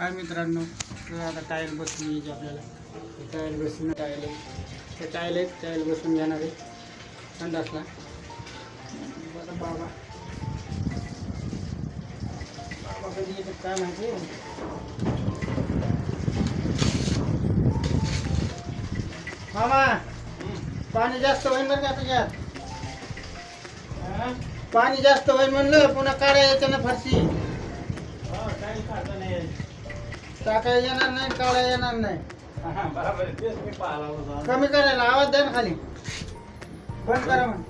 हाय मित्रांनो आता टायल बसून यायची आपल्याला. टायल बसून टायल आहे. ते टायल आहेत टायल बसून घेणार आहे. संडासला. बरं बाबा. बाबा कधी येतात काय माहिती? मामा पाणी जास्त होईल बरं का तुझ्यात पाणी जास्त होईल म्हणलं पुन्हा काढा ना फरशी. टाकायला येणार नाही काढा येणार नाही. कमी करायला आवाज द्या ना खाली. बंद करा मग.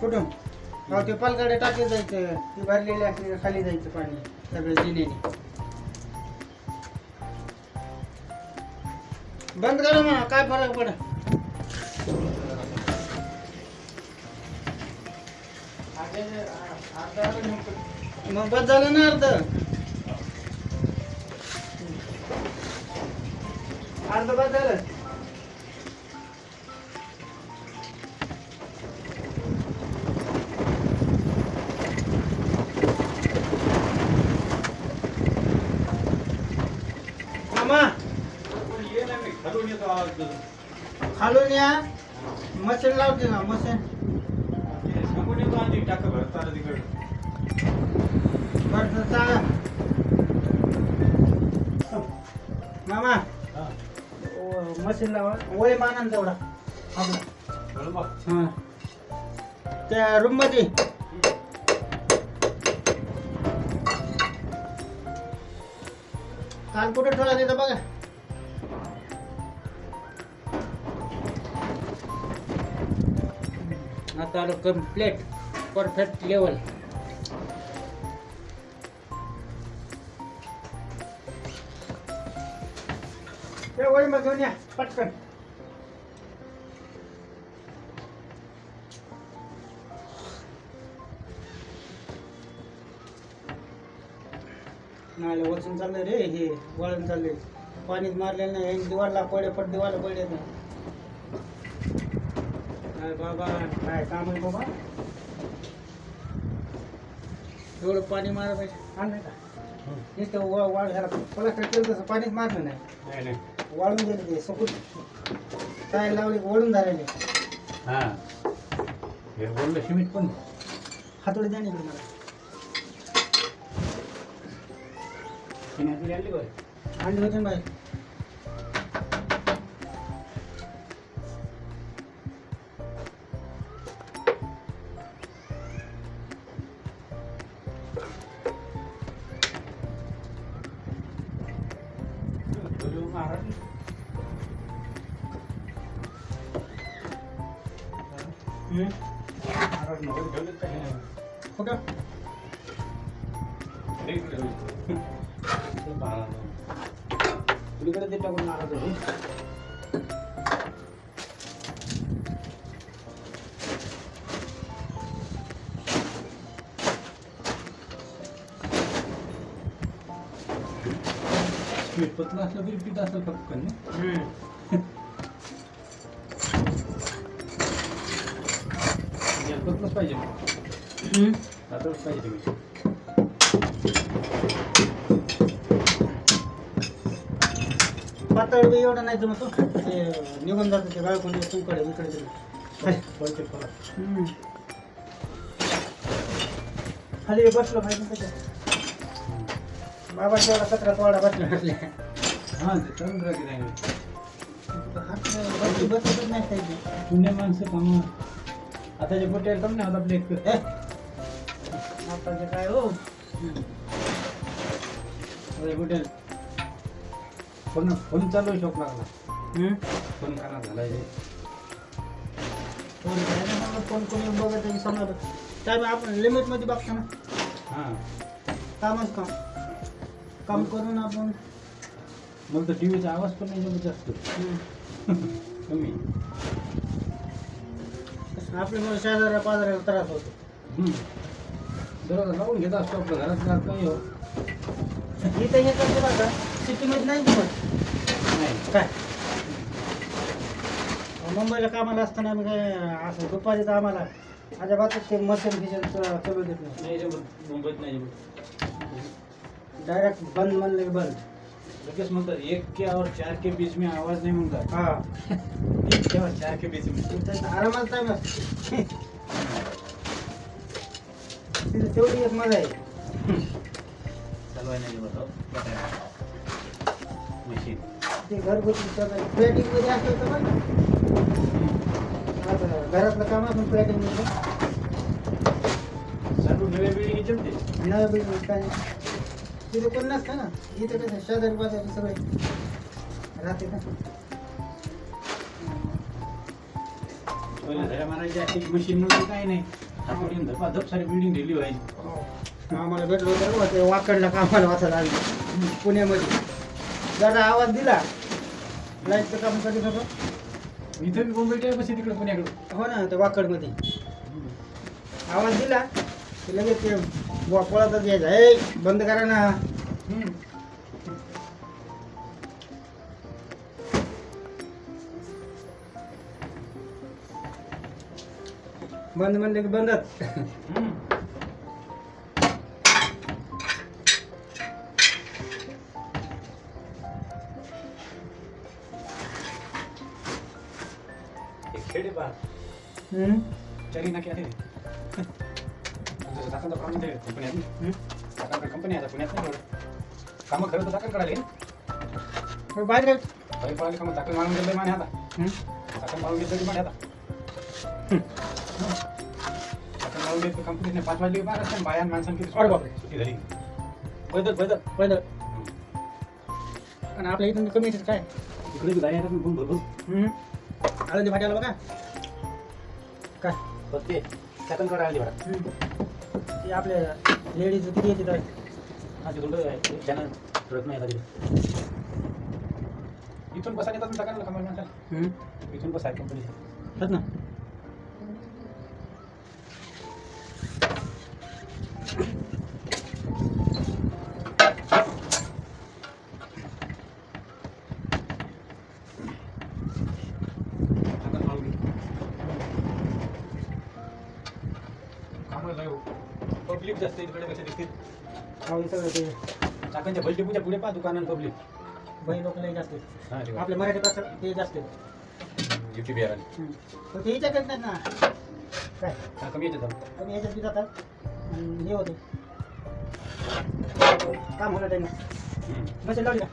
कुठून? हो ते पलकडे टाकी जायचं. ती भरलेली असली का खाली जायचं पाणी सगळं जिनेने. बंद करा मग काय फरक पड मग बस झालं ना अर्ध. अर्ध बस झालं मामा. खालून या. मशीन लावते ना मशीन. मामा. मशीन लावा. वय मानान तेवढा हा. त्या रूममध्ये. काल कुठे ठेवला तिथं बघा. आता आलो कम्प्लेट परफेक्ट लेवल मग घेऊन या पटकन. नाही वचन चाललंय रे हे वळण चाललंय. पाणीच मारलेलं नाही यांनी दिवाळला पडे पड दिवाळला पडले नाही. बाबा काय काम आहे बाबा? एवढं पाणी मारा पाहिजे. आणलं का? नुसतं वा वाळ घ्यायला प्लास्टर केलं तसं पाणीच मारलं नाही. वाळून गेले ते सकुट काय लावले वळून झालेले सिमेंट पण. हातोडी द्या ना इकडे मला. पिण्याची आणली बरं अंडी होते ना बाई हम्म. कुठं तुझ्याकडे ते टाकून मारत होती पीठ पतलं असलं तरी पीठ असलं फक्त पतलंच पाहिजे पातळच पाहिजे पातळ बी एवढं नाही जमत हो. ते निघून जातं ते गाळ कोणी तुकडे इकडे तिकडे पडा हम्म. खाली बसलो पाहिजे त्याच्यात. बाबा तेवढा कचरा वाडा बसला हां ते हात. बसली बसतच नाही पाहिजे पुण्य माणसं कामं आताच्या पोट्याला कमी नाही होत एक ए, आताचे काय हो. पोट्याल फोन फोन चालू शॉप लागला. फोन करा झाला आहे फोन कोणी बघत समजा काय आपण लिमिटमध्ये बघतो ना. हां. कामच काम. काम करून आपण मला तर टी व्हीचा आवाज पण नाही जास्त. कमी. आपल्यामुळे शेजाऱ्या पाजाऱ्याला त्रास होतो. दरवाजा लावून घेत असतो आपलं घरात घरात नाही हो. इथे हे करते बघा सिटीमध्ये नाही नाही. काय? मुंबईला कामाला असताना आम्ही काय असं दुपारी तर आम्हाला अजिबातच ते मशीन फिशन चालू देत नाही. मुंबईत नाही डायरेक्ट बंद मन की बंद। म्हणतात एक के और चार के बीच में आवाज़ नहीं म्हणतात हा। एक के और चार के बीच में। आरामात टाइम असतो तिथं तेवढी एक मज़ा आहे नाही बघा मशीन ते घरगुती सगळं प्लेटिंग मध्ये असलं तर बघ आता घरातलं काम आपण प्लेटिंग मध्ये चालू नव्या बिल्डिंग जमते नव्या बिल्डिंग काय तिथे कोण नसतं ना? इथे कसं शेजारी बाजारी सगळे राहते ना पहिल्या धड्या मारायच्या एक मशीन नव्हती काय नाही. हातोडीन धपा धप सारी बिल्डिंग दिली व्हायची आम्हाला भेटलो होतं बघा ते वाकडला कामाला वाचायला आली. पुण्यामध्ये. जरा आवाज दिला? लाईटचं काम कधी होतं? इथं बी मुंबईच्या बस तिकडे पुण्याकडे. हो ना ते वाकडमध्ये. आवाज दिला? की लगेच ते बुवा पळतच यायचा ए बंद करा ना. बंद म्हणले की बंदच. हम्म. चली ना क्या चाकणचं काम ते पुण्यात. चाकणकडे कंपनी आहे पुण्यात नाही एवढं कामं खरं तर चाकण करायला बाहेर काही पळाले कामं चाकण मारून गेलं माने आता. चाकण मारून तरी माने आता चाकण मारून गेलं कंपनीने पाच वाजले बायान माणसांनी किती अरे बापरे. सुट्टी झाली पैदल पैदल पहिलं आणि आपल्या इथून कमी येतात काय इकडे बी गाडी येतात भरपूर. आळंदी फाट्याला बघा काय फक्त ते चाकण करायला आली बरं हम्म. ते आपल्या लेडीज किती येते तर. इथून बसायला येतात ना चाकणला कमाल इथून बस आहे कंपनी आहेत ना पब्लिक जास्त इकडे कसे दिसतील हो हे सगळं ते चाकणच्या भलटेपूच्या पुढे पहा दुकान पब्लिक बाई लोक लई जास्त आहेत. हा आपल्या मराठी पेक्षा ते जास्त आहेत. युट्यूब बिहार हम्म. पण ते ह्याच्यात नाही ना. काय? हा कमी येते जाऊ कमी ह्याच्यात बी जातात. आणि हे होते. काम होणार त्यांना मशीन लावली का?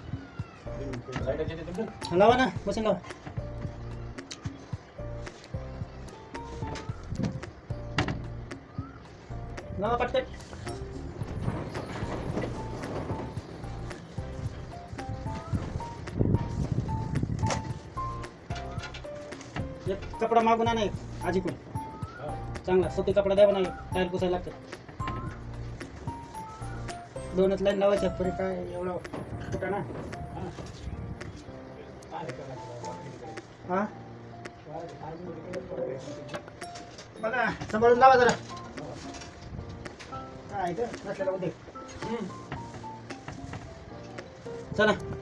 तुमचं लावा ना मशीन लावा. लावा पटकन एक कपडा मागून आणा आजी कोण चांगला सुती कपडा द्यावा नाही टायर पुसायला लागतात. दोनच लाईन लावायच्या तरी काय एवढा कुठं ना? हा? बघा सांभाळून लावा जरा. काय चला.